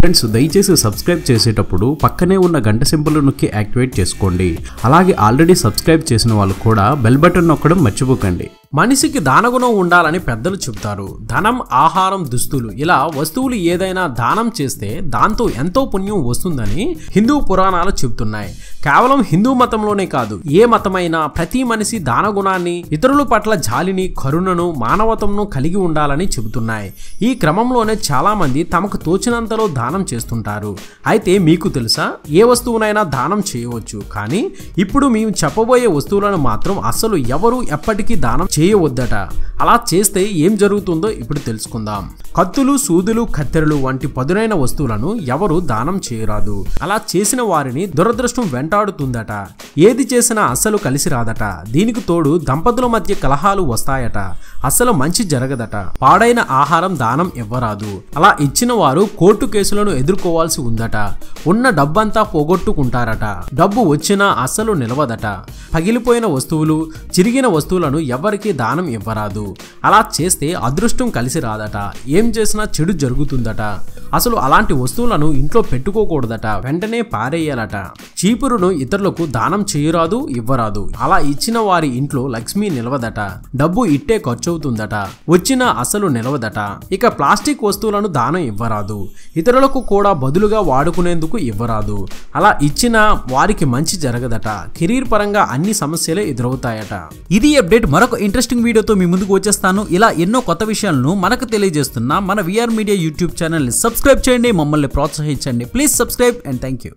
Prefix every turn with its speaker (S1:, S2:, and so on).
S1: Friends దయచేసి subscribe చేసేటప్పుడు పక్కనే ఉన్న గంట సింపుల్ నొక్కి యాక్టివేట్ చేసుకోండి. అలాగే ఆల్రెడీ సబ్స్క్రైబ్ చేసిన వాళ్ళు కూడా బెల్ బటన్ నొక్కడం మర్చిపోకండి.
S2: మనిషికి దానగుణం ఉండాలని పెద్దలు చెబుతారు. ధనం ఆహారం దుస్తులు. ఇలా వస్తువులు ఏదైనా దానం చేస్తే దాంతో ఎంతో పుణ్యం వస్తుందని హిందూ పురాణాలు చెబుతున్నాయి. కేవలం హిందూ మతంలోనే కాదు ఏ మతమైనా ప్రతి మనిషి దానగుణాన్ని ఇతరుల పట్ల జాలిని కరుణను మానవతంను కలిగి ఉండాలని చెబుతున్నాయి. ఈ క్రమంలోనే చాలా మంది తమకు తోచినంతలో దానం చేస్తుంటారు. అయితే మీకు తెలుసా? ఏ వస్తువునైనా దానం చేయవచ్చు. కానీ ఇప్పుడు మేము చెప్పబోయే వస్తువులను మాత్రం అసలు ఎవరు ఎప్పటికీ దానం చేయవద్దట. అలా చేస్తే ఏం జరుగుతుందో ఇప్పుడు తెలుసుకుందాం. కత్తులు సూదులు కత్తెరలు వంటి పదునైన వస్తువులను ఎవరు దానం చేయరాదు. అలా చేసిన వారిని దురదృష్టం వెంటాడుతుందట. ఏది చేసినా అస్సలు కలిసి రాదట. దీనికి తోడు దంపతుల మధ్య కలహాలు వస్తాయట. అస్సలు మంచి జరగదట. పాడైన ఆహారం దానం ఇవ్వరాదు. అలా ఇచ్చిన వారు కోర్టు కేసులను ఎదుర్కోవాల్సి ఉందట. ఉన్న డబ్బంతా పోగొట్టుకుంటారట. డబ్బు వచ్చినా అస్సలు నిలవదట. పగిలిపోయిన వస్తువులు చిరిగిన వస్తువులను ఎవరికీ దానం ఇవ్వరాదు. అలా చేస్తే అదృష్టం కలిసి రాదట. ఏం చేసినా చెడు జరుగుతుందట. అసలు అలాంటి వస్తువులను ఇంట్లో పెట్టుకోకూడదట. వెంటనే పారేయాలట. చీపురును ఇతరులకు దానం చేయరాదు ఇవ్వరాదు. అలా ఇచ్చిన వారి ఇంట్లో లక్ష్మి నిలవదట. డబ్బు ఇట్టే ఖర్చవుతుందట. వచ్చిన అసలు నిలవదట. ఇక ప్లాస్టిక్ వస్తువులను దానం ఇవ్వరాదు. ఇతరులకు కూడా బదులుగా వాడుకునేందుకు ఇవ్వరాదు. అలా ఇచ్చిన వారికి మంచి జరగదట. కెరీర్ పరంగా అన్ని సమస్యలే ఎదురవుతాయట.
S3: ఇది అప్డేట్. మరొక ఇంట్రెస్టింగ్ వీడియోతో మీ ముందుకు వచ్చేస్తాను. ఇలా ఎన్నో కొత్త విషయాలను మనకు తెలియజేస్తున్న మన VR media YouTube channel subscribe subscribe చేయండి మమ్మల్ని ప్రోత్సహించండి. Please subscribe and thank you